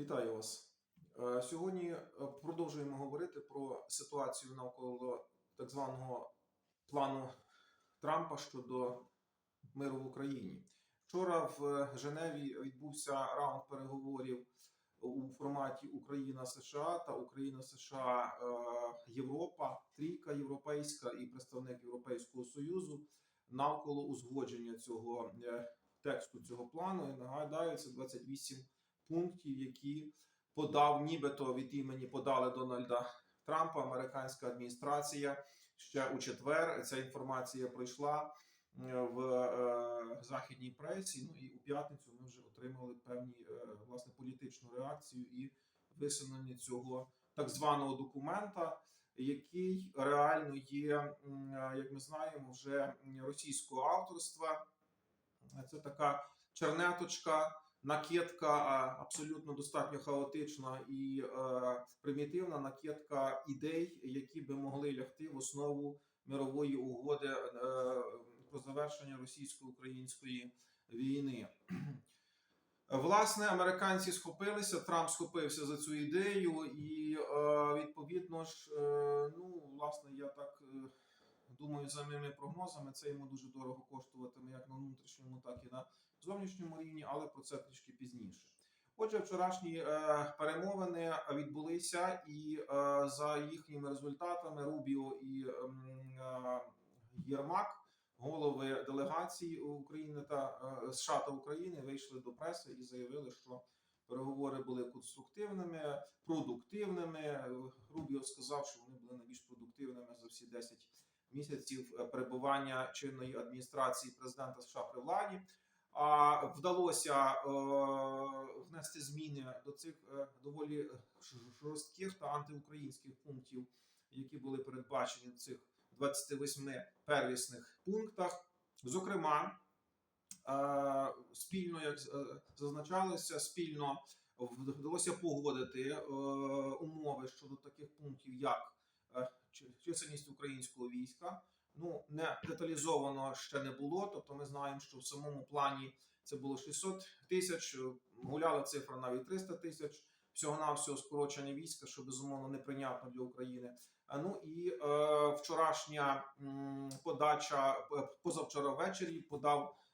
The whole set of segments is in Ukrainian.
Вітаю вас. Е, Сьогодні е, продовжуємо говорити про ситуацію навколо так званого плану Трампа щодо миру в Україні. Вчора в Женеві відбувся раунд переговорів у форматі Україна США та Україна США е, Європа, трійка європейська і представник Європейського союзу навколо узгодження цього е, тексту цього плану. І нагадаю, це 28 пунктів, які подав, нібито від імені подали Дональда Трампа, американська адміністрація. Ще у четвер ця інформація пройшла е, в е, західній пресі. Ну і у п'ятницю ми вже отримали певні е, власне політичну реакцію і висунення цього так званого документа, який реально є, е, як ми знаємо, вже російського авторства. Це така чернеточка накидка абсолютно достатньо хаотична і е, примітивна накидка ідей, які би могли лягти в основу мирової угоди е, про завершення російсько-української війни. Власне, американці схопилися, Трамп схопився за цю ідею, і е, відповідно ж, ну, власне, я так думаю, за моїми прогнозами, це йому дуже дорого коштуватиме як на внутрішньому, так і на зовнішньому рівні, але про це трішки пізніше. Отже, вчорашні е, перемовини відбулися, і е, за їхніми результатами Рубіо і ем, е, Єрмак, голови делегації України та США та України, вийшли до преси і заявили, що переговори були конструктивними, продуктивними. Рубіо сказав, що вони були найбільш продуктивними за всі 10 місяців е, перебування чинної адміністрації президента США при владі. А вдалося е, внести зміни до цих е, доволі жорстких та антиукраїнських пунктів, які були передбачені в цих 28 первісних пунктах. Зокрема, е, спільно, як е, зазначалося, спільно вдалося погодити е, умови щодо таких пунктів, як чисельність українського війська. Ну, не деталізовано ще не було. Тобто, ми знаємо, що в самому плані це було 600 тисяч, гуляла цифра навіть 300 тисяч. Всього навсього скорочення війська, що безумовно неприйнятно для України. А ну і е, вчорашня м, подача е, позавчора ввечері подав е,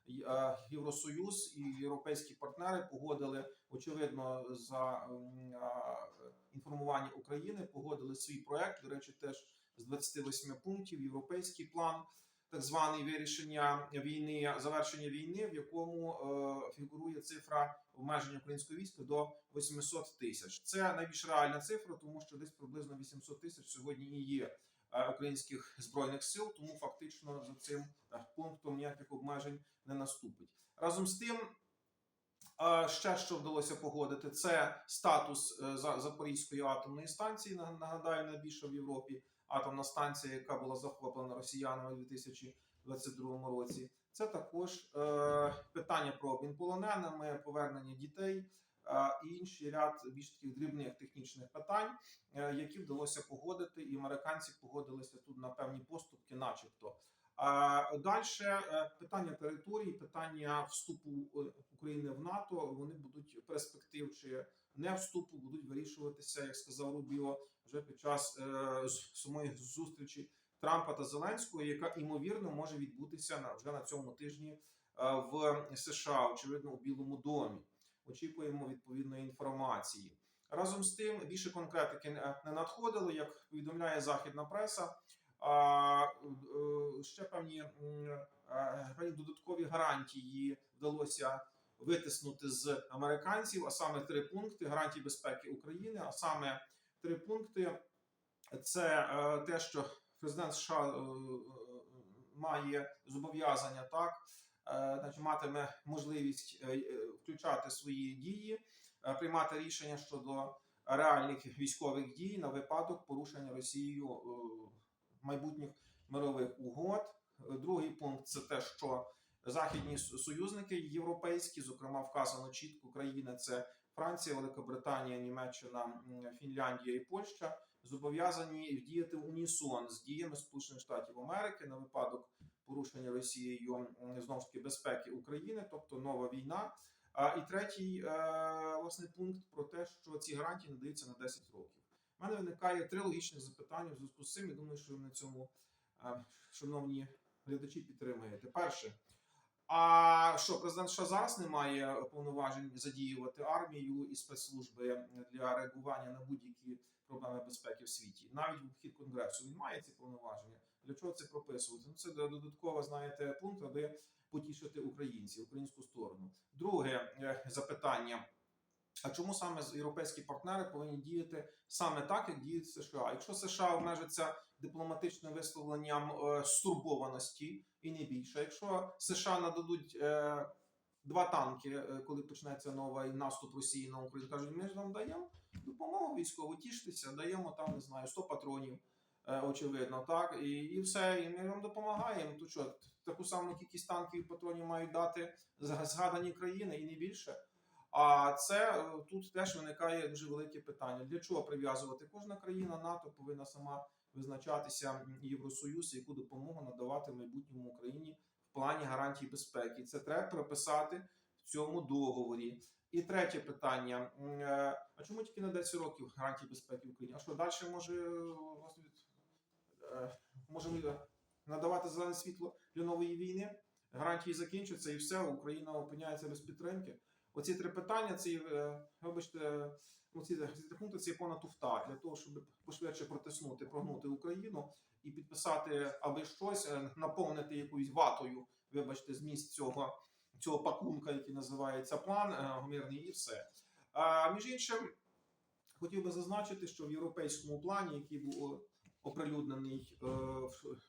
Євросоюз і європейські партнери погодили очевидно за е, інформування України. Погодили свій проект. До речі, теж з 28 пунктів європейський план, так званий вирішення війни, завершення війни, в якому е, фігурує цифра обмеження українського війська до 800 тисяч. Це найбільш реальна цифра, тому що десь приблизно 800 тисяч сьогодні і є е, українських збройних сил. Тому фактично за цим е, пунктом ніяких обмежень не наступить. Разом з тим. е, Ще що вдалося погодити, це статус е, За- Запорізької атомної станції. Нагадаю, найбільша в Європі атомна станція, яка була захоплена росіянами у 2022 році. Це також е, питання про обмін полоненими, повернення дітей е, і інший ряд більш таких дрібних технічних питань, е, які вдалося погодити, і американці погодилися тут на певні поступки, начебто. Далі питання території, питання вступу е, України в НАТО. Вони будуть перспектив чи не вступу, будуть вирішуватися, як сказав Рубіо, вже під час е, самої зустрічі Трампа та Зеленського, яка ймовірно може відбутися на вже на цьому тижні е, в США, очевидно, у Білому домі. Очікуємо відповідної інформації. Разом з тим, більше конкретики не надходило, як повідомляє західна преса. А е, ще певні, е, певні додаткові гарантії вдалося витиснути з американців, а саме три пункти гарантії безпеки України. А саме три пункти це е, те, що президент США має зобов'язання так, значить, матиме можливість е, е, включати свої дії, е, приймати рішення щодо реальних військових дій на випадок порушення Росією е, майбутніх мирових угод. Е, Другий пункт це те, що західні союзники європейські, зокрема вказано чітко країни це Франція, Великобританія, Німеччина, Фінляндія і Польща зобов'язані діяти в унісон з діями Сполучених Штатів Америки на випадок порушення Росією знову ж таки безпеки України, тобто нова війна. А, і третій е, власне пункт про те, що ці гарантії надаються на 10 років. У мене виникає три логічних запитання в зв'язку з цим. Я думаю, що ви на цьому, е, шановні глядачі, підтримаєте. Перше. А що президент США зараз не має повноважень задіювати армію і спецслужби для реагування на будь-які проблеми безпеки в світі, навіть в хід конгресу він має ці повноваження. Для чого це прописувати? Ну це додатково, знаєте, пункт, аби потішити українців, українську сторону. Друге е, запитання. А чому саме європейські партнери повинні діяти саме так, як діють США? Якщо США обмежаться дипломатичним висловленням е, стурбованості і не більше, якщо США нададуть е, два танки, коли почнеться новий наступ Росії на Україну, кажуть, ми ж вам даємо допомогу військову, тіштеся, даємо там, не знаю, 100 патронів, очевидно, так, і, і все, і ми вам допомагаємо. То що, таку саму кількість танків і патронів мають дати згадані країни і не більше. А це е, тут теж виникає дуже велике питання: для чого прив'язувати? Кожна країна НАТО повинна сама визначатися Євросоюз, яку допомогу надавати в майбутньому Україні в плані гарантій безпеки. Це треба прописати в цьому договорі. І третє питання: е, а чому тільки на 10 років гарантії безпеки в Україні? А що далі може е, е, можемо надавати зелене світло для нової війни? Гарантії закінчаться і все, Україна опиняється без підтримки. Оці три питання, ці, е, вибачте, ну, ці, ці три пункти це є понад туфта для того, щоб пошвидше протиснути, прогнути Україну і підписати аби щось, е, наповнити якоюсь ватою, вибачте, зміст цього, цього пакунка, який називається план е, мирний, і все. А між іншим, хотів би зазначити, що в європейському плані, який був оприлюднений е,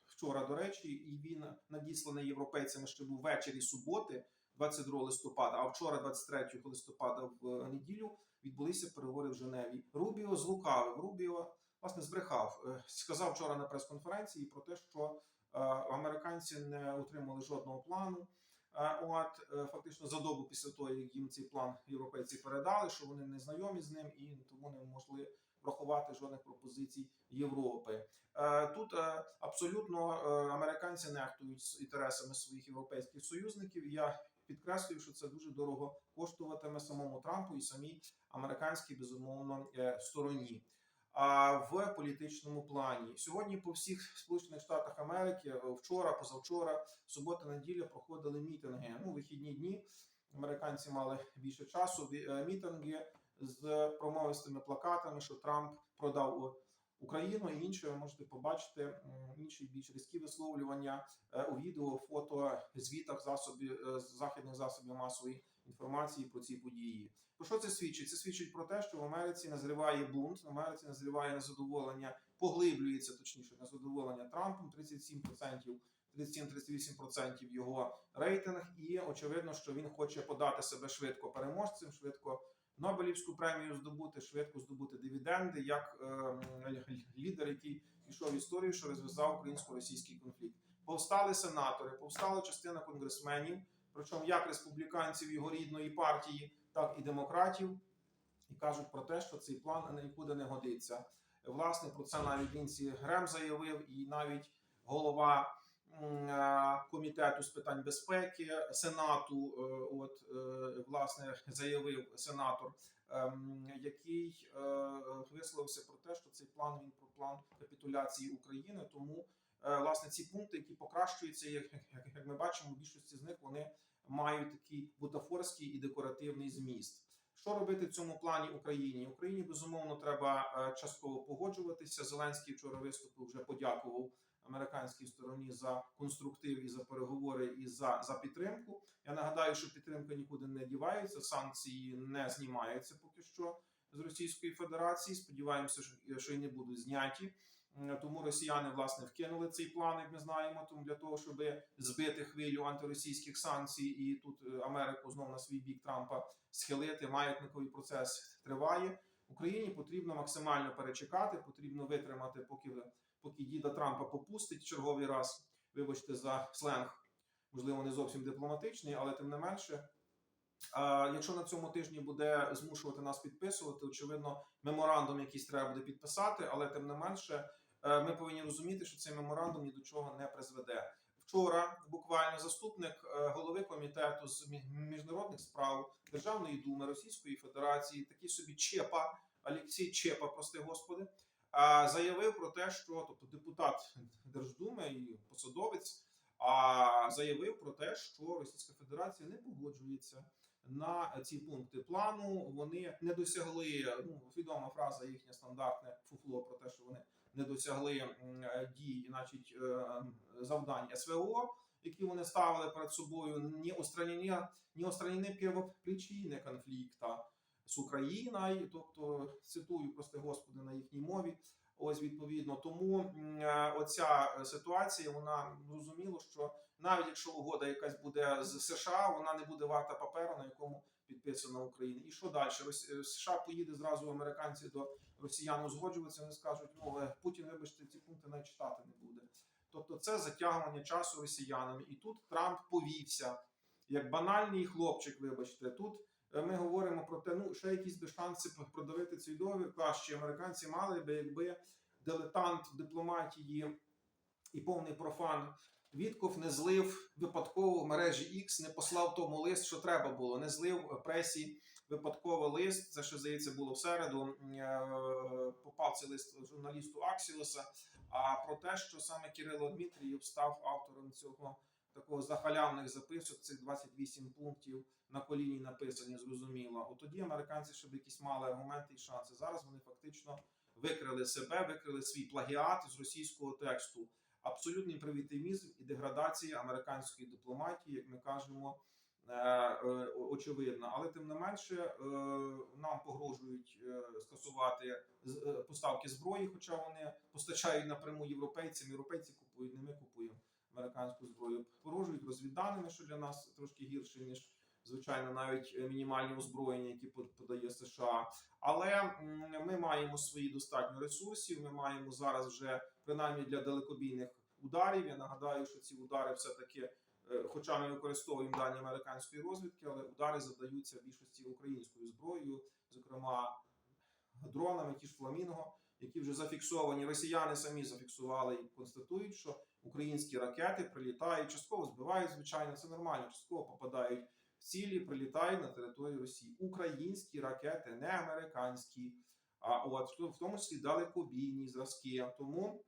вчора, до речі, і він надісланий європейцями ще був ввечері суботи. 22 листопада, а вчора, 23 листопада, в е, неділю відбулися переговори в Женеві. Рубіо злукавив. Рубіо власне збрехав. Е, Сказав вчора на прес-конференції про те, що е, американці не отримали жодного плану. Е, От фактично за добу після того, як їм цей план європейці передали, що вони не знайомі з ним і тому не могли врахувати жодних пропозицій Європи. Е, Тут е, абсолютно е, американці нехтують інтересами своїх європейських союзників. Я підкреслюю, що це дуже дорого коштуватиме самому Трампу і самій американській безумовно стороні. А в політичному плані сьогодні по всіх Сполучених Штатах Америки вчора, позавчора, субота, неділя проходили мітинги. Ну, вихідні дні. Американці мали більше часу. Мітинги з промовистими плакатами, що Трамп продав Україну і інше. Можете побачити інші більш різкі висловлювання е, у відео, фото, звітах засобів е, західних засобів масової інформації про ці події. Про що це свідчить? Це свідчить про те, що в Америці назріває бунт, в Америці назріває незадоволення, поглиблюється точніше незадоволення Трампом 37%, 37-38% його рейтинг, і очевидно, що він хоче подати себе швидко переможцем, швидко Нобелівську премію здобути, швидко здобути дивіденди, як е, лідер, який пішов в історію, що розв'язав українсько-російський конфлікт. Повстали сенатори, повстала частина конгресменів, причому як республіканців його рідної партії, так і демократів, і кажуть про те, що цей план нікуди не годиться. Власне, про це навіть Лінсі Грем заявив, і навіть голова комітету з питань безпеки Сенату, е, от е, власне заявив сенатор, ем, який е, висловився про те, що цей план він про план капітуляції України. Тому е, власне ці пункти, які покращуються, як, як, ми бачимо, в більшості з них вони мають такий бутафорський і декоративний зміст. Що робити в цьому плані Україні? Україні безумовно треба е, частково погоджуватися. Зеленський вчора виступив, вже подякував американській стороні за конструктив і за переговори і за, за підтримку. Я нагадаю, що підтримка нікуди не дівається, санкції не знімаються поки що з Російської Федерації. Сподіваємося, що- що і не будуть зняті. Тому росіяни власне вкинули цей план, як ми знаємо, тому для того, щоб збити хвилю антиросійських санкцій, і тут е, Америку знову на свій бік Трампа схилити. Маятниковий процес триває. Україні потрібно максимально перечекати, потрібно витримати, поки поки діда Трампа попустить черговий раз. Вибачте за сленг, можливо, не зовсім дипломатичний, але тим не менше. А якщо на цьому тижні буде змушувати нас підписувати, очевидно, меморандум якийсь треба буде підписати, але тим не менше, е, ми повинні розуміти, що цей меморандум ні до чого не призведе. вчора буквально заступник е, голови комітету з міжнародних справ Державної думи Російської Федерації, такий собі Чепа, Олексій Чепа, прости господи, заявив про те, що тобто депутат Держдуми і посадовець а, заявив про те, що Російська Федерація не погоджується на ці пункти плану. Вони не досягли. Ну відома фраза їхня стандартне фуфло про те, що вони не досягли е, дій, значить е, завдань СВО, які вони ставили перед собою, не устранення, не устранені первопричини конфлікту з Україною, тобто цитую прости господи на їхній мові. Ось відповідно, тому е, оця ситуація, вона зрозуміло, що навіть якщо угода якась буде з США, вона не буде варта паперу, на якому підписана Україна. І що далі? Е, США поїде зразу американці до росіян узгоджуватися. Вони скажуть, ну Путін, вибачте, ці пункти навіть читати не буде. Тобто, це затягування часу росіянами. І тут Трамп повівся як банальний хлопчик. Вибачте, тут ми говоримо про те, ну ще якісь би шанси продавити цей договір. Краще американці мали би, якби дилетант в дипломатії і повний профан Вітков не злив випадково в мережі X, не послав тому лист, що треба було. Не злив пресі випадково лист. Це що здається було в середу. е, Попав цей лист журналісту Аксіоса. А про те, що саме Кирило Дмитрієв став автором цього такого захалявних записок, цих 28 пунктів на коліні написані, зрозуміло. От тоді американці щоб якісь мали аргументи і шанси. Зараз вони фактично викрили себе, викрили свій плагіат з російського тексту. Абсолютний привітимізм і деградація американської дипломатії, як ми кажемо, е, е, очевидна. Але тим не менше е, нам погрожують скасувати поставки зброї, хоча вони постачають напряму європейцям. Європейці купують, не ми купуємо американську зброю. Погрожують розвідданими, що для нас трошки гірше ніж звичайно навіть мінімальні озброєння, які под- подає США. Але ми маємо свої достатньо ресурсів. Ми маємо зараз вже принаймні для далекобійних ударів. Я нагадаю, що ці удари все-таки, е, хоча ми використовуємо дані американської розвідки, але удари завдаються в більшості українською зброєю, зокрема дронами, ті ж фламінго, які вже зафіксовані. Росіяни самі зафіксували і констатують, що українські ракети прилітають, частково збивають, звичайно, це нормально, частково попадають в цілі, прилітають на територію Росії. Українські ракети, не американські. А от в тому числі далекобійні зразки. Тому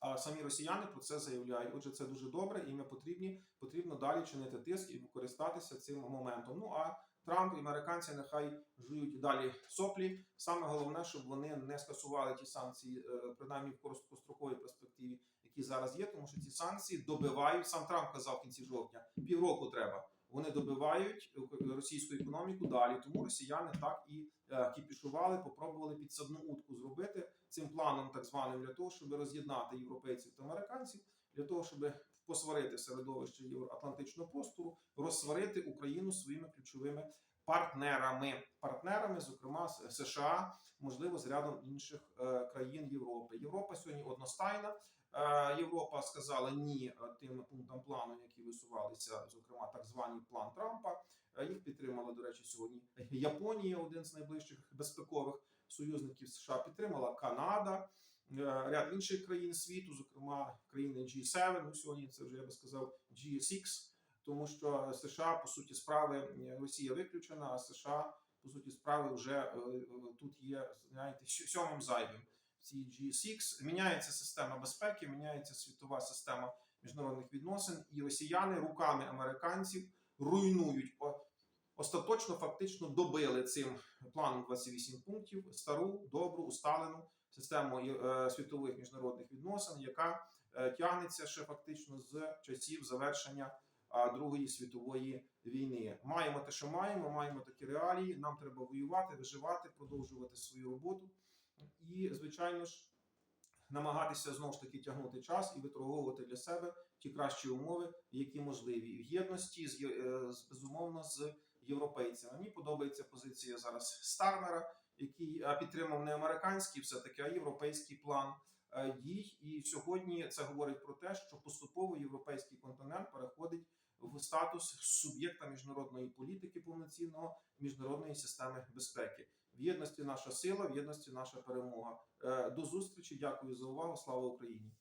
а самі росіяни про це заявляють. Отже, це дуже добре, і ми потрібні потрібно далі чинити тиск і користатися цим моментом. Ну а Трамп і американці нехай жують далі соплі. Саме головне, щоб вони не скасували ті санкції, е, принаймні в короткостроковій перспективі, які зараз є, тому що ці санкції добивають. Сам Трамп казав в кінці жовтня, півроку треба. Вони добивають російську економіку далі. Тому росіяни так і е, кіпішували, попробували підсадну утку зробити цим планом, так званим, для того, щоб роз'єднати європейців та американців, для того, щоб посварити середовище євроатлантичного простору, розсварити Україну своїми ключовими партнерами, партнерами, зокрема США, можливо, з рядом інших е, країн Європи. Європа сьогодні одностайна. Е, Європа сказала ні е, тим пунктам плану, які висувалися, зокрема так званий план Трампа. Їх підтримала, до речі, сьогодні Японія, один з найближчих безпекових союзників США. Підтримала Канада, ряд інших країн світу, зокрема країни G7, Ну сьогодні це вже я би сказав G6, тому що США по суті справи Росія виключена, а США по суті справи вже е, е, тут є знаєте сьо- сьомим зайвим. в Цій G6 міняється система безпеки, міняється світова система міжнародних відносин, і росіяни руками американців руйнують остаточно, фактично добили цим планом 28 пунктів стару, добру, усталену систему е, світових міжнародних відносин, яка тягнеться ще фактично з часів завершення Другої світової війни. Маємо те, що маємо, маємо такі реалії. Нам треба воювати, виживати, продовжувати свою роботу і, звичайно ж, намагатися знову ж таки тягнути час і виторговувати для себе ті кращі умови, які можливі в єдності е, з безумовно з європейцями. Мені подобається позиція зараз Стармера, який підтримав не американський, все таки, а європейський план е, дій. І сьогодні це говорить про те, що поступово європейський континент переходить в статус суб'єкта міжнародної політики повноцінного міжнародної системи безпеки. В єдності наша сила, в єдності наша перемога. Е, До зустрічі. Дякую за увагу. Слава Україні.